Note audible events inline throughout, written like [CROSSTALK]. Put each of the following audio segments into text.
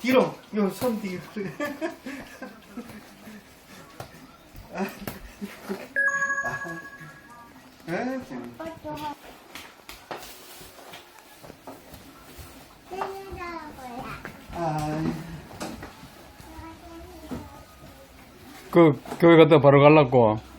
뒤로 요손 뒤로 아, 아, 아, 참. 아, 그 교회 갔다 바로 갈라고.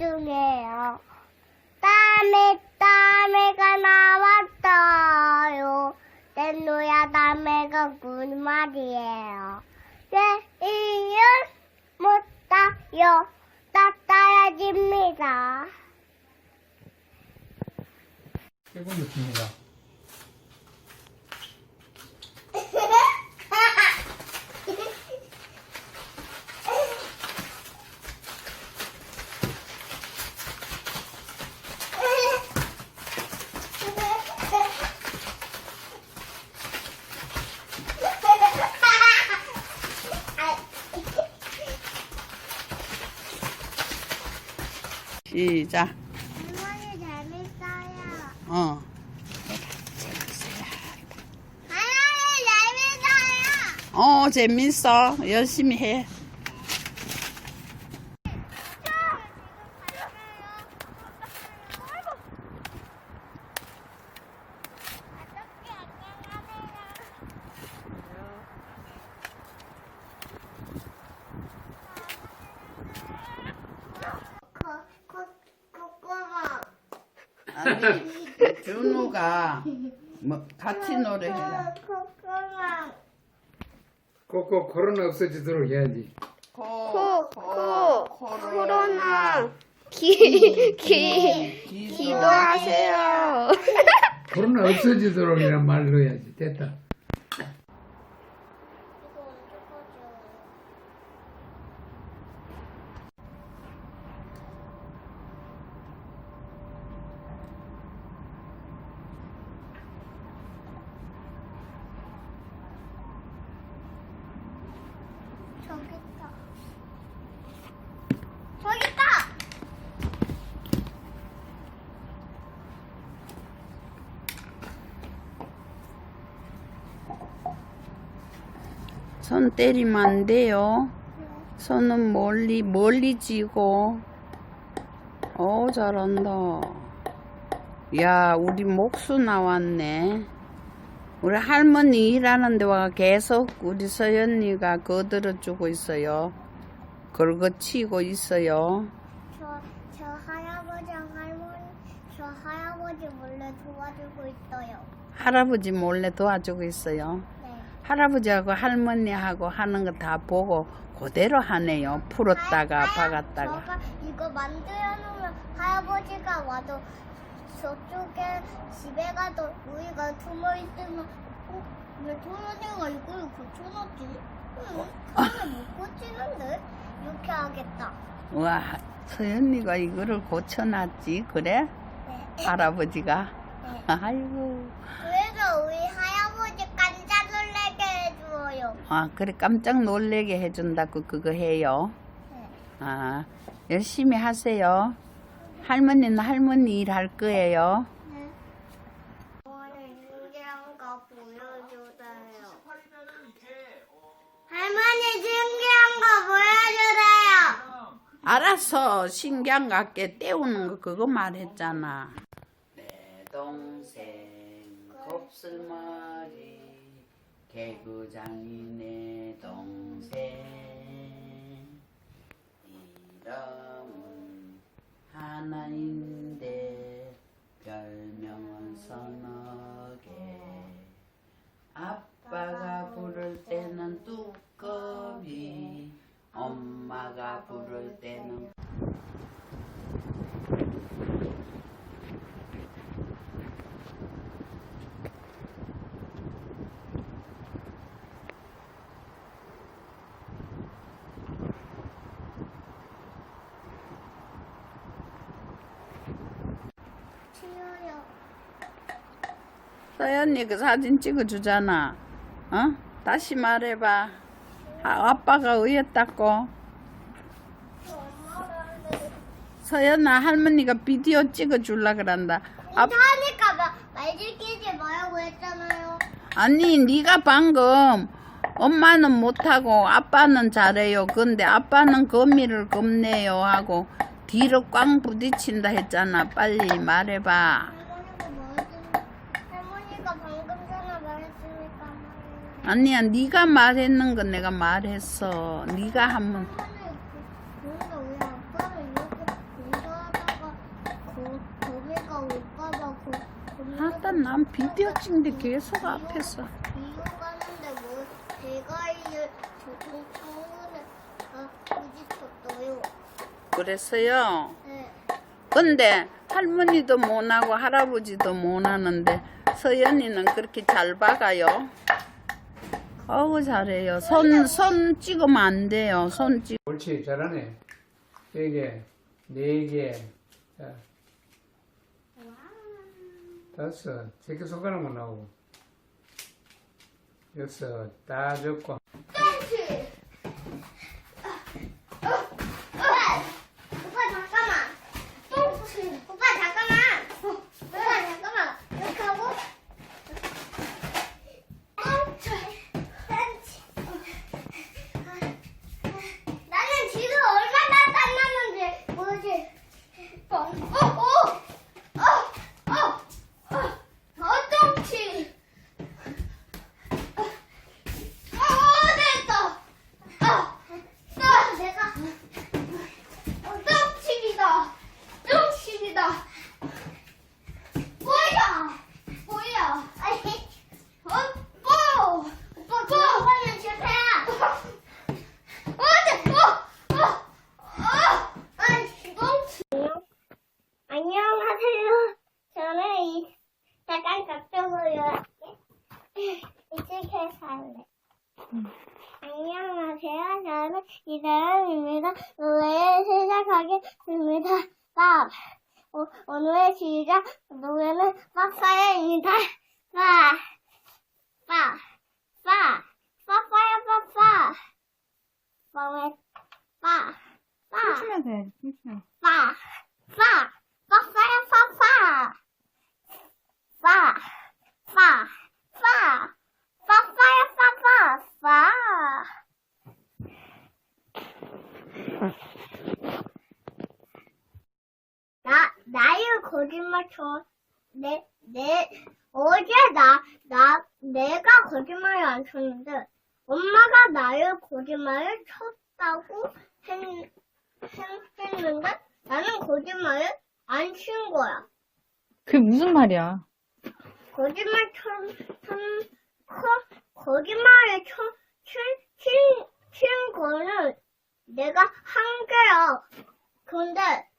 뚱뚱해요. 다음에 다음에가 나왔어요. 땐노야 다음에가 꿀말이에요. 내일은 못 따요. 따따야 집니다. 조금 좋습니다. 시작. 할머니 재밌어요. 어. 할머니 재밌어요. 어, 재밌어. 열심히 해. 아니, 준우가 뭐 같이 노래해라. 꼭꼭 코로나 없어지도록 해야지. 코, 코, 코로나. 기, 기, 기도. 기도하세요. 코로나 없어지도록 이란 말로 해야지. 됐다. 저기 있다. 저기 있다. 손 때리면 안 돼요. 손은 멀리, 멀리 쥐고. 어, 잘한다. 야, 우리 목수 나왔네. 우리 할머니 일하는 데와 계속 우리 서연이가 거들어 주고 있어요. 걸거치고 있어요. 저, 저 할아버지랑 할머니, 저 할아버지 몰래 도와주고 있어요. 할아버지 몰래 도와주고 있어요. 네. 할아버지하고 할머니하고 하는 거 다 보고 그대로 하네요. 풀었다가 할- 박았다가. 이거 만들어 놓으면 할아버지가 와도 저쪽에 집에 가도 우리가 숨어 있으면 어? 왜 토요새가 이걸 고쳐놨지? 응, 근데 못 고치는데? 이렇게 하겠다. 와, 서연이가 이거를 고쳐놨지, 그래? 네. 할아버지가. 네. [LAUGHS] 아이고. 그래서 우리 할아버지 깜짝 놀라게 해줘요. 아, 그래, 깜짝 놀래게 해준다고 그거 해요. 네. 아, 열심히 하세요. 할머니는 할머니 일 할 거예요. 네. 오늘 신기한 거 보여주세요. 할머니 신기한 거 보여주세요. 알았어. 신기한 거 할게. 떼우는 거 그거 말했잖아. 내 동생 곱슬머리 개구장이 내 동생. 이름은 하나인데 별명은 서너 개 아빠가 부를 때는 뚜껑이 엄마가 부를 때는 치워요. 서연이 그 사진 찍어주잖아. 어? 다시 말해봐. 아, 아빠가. 엄마가 서연아 할머니가 비디오 찍어줄라 그런다. 아, 하니까 막 말들끼지 말라고 했잖아요. 아니 네가 방금 엄마는 못하고 아빠는 잘해요. 근데 아빠는 거미를 겁내요 하고 뒤로 꽝 부딪힌다 했잖아. 빨리 말해봐. 할머니가 뭐였든 할머니가 방금 전에 말했으니까 말해요. 아니야 네가 말했는 건 내가 말했어. 네가 한번 하다 난 비디오 찍는데 계속 앞에서 비유 가는데 뭐 대가리를 저쪽 창문에 아, 부딪혔어요. 그랬어요. 네. 근데 할머니도 못하고 할아버지도 못하는데 서연이는 그렇게 잘 박아요. 어우 잘해요. 손 손 찍으면 안 돼요. 손 찍. 옳지 잘하네 세 개, 네 개, 자, 다섯, 새끼 손가락만 나오고 여섯, 다 적고 Oh. 시작하겠습니다. 밥. 오, 오늘의 시작 노래는 빠빠야입니다. 빠. 빠. 빠. 빠빠야 빠빠. 빠왜 빠. 빠. 춤추면 돼. 춤추면. 빠. 빠. 빠빠야 빠빠. 빠. 빠. 빠. 빠빠야 빠빠. 빠. 나, 나의 쳐. 내, 내, 어제 나, 나, 내가 거짓말을 안 쳤는데, 엄마가 나의 거짓말을 쳤다고 했, 했, 했는데, 나는 거짓말을 안 친 거야. 그게 무슨 말이야? 거짓말 쳐, 쳐, 거, 거짓말을 쳐, 친, 친, 친 거는 내가 한 개야. 근데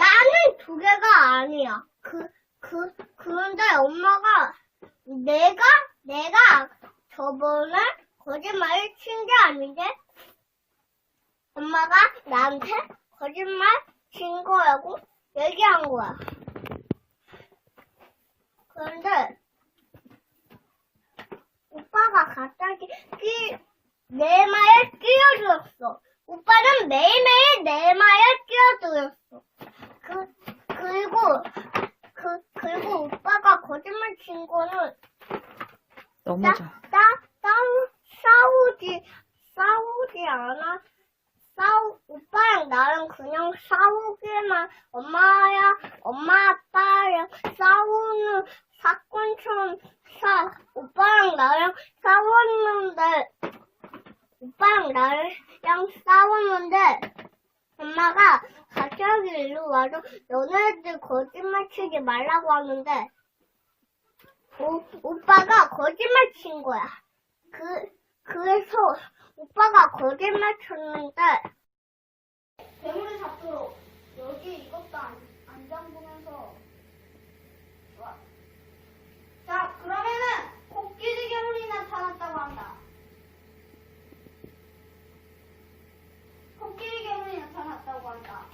나는 두 개가 아니야. 그, 그, 그런데 엄마가 내가, 내가 저번에 거짓말을 친 게 아닌데 엄마가 나한테 거짓말 친 거라고 얘기한 거야. 그런데 오빠가 갑자기 끼, 내 말에 끼어들었어. 오빠는 매일매일 내 말에 끼어들었어. 그, 그리고, 그, 그리고 오빠가 거짓말 친 거는 넘어져. 싸, 싸, 싸우지, 싸우지 않아. 싸우, 오빠랑 나랑 그냥 싸우기만, 엄마야, 엄마, 아빠랑 싸우는 사건처럼 사, 오빠랑 나랑 싸웠는데, 오빠랑 나랑 싸웠는데, 엄마가 갑자기 일로 와서 너네들 거짓말 치지 말라고 하는데, 오, 오빠가 거짓말 친 거야. 그, 그래서 오빠가 거짓말 쳤는데, 괴물을 잡도록 여기 이것도 안, 안 잠그면서, 좋아. 자, 그러면은 코끼리 괴물이 나타났다고 한다. 코끼리 괴물이 나타났다고 한다.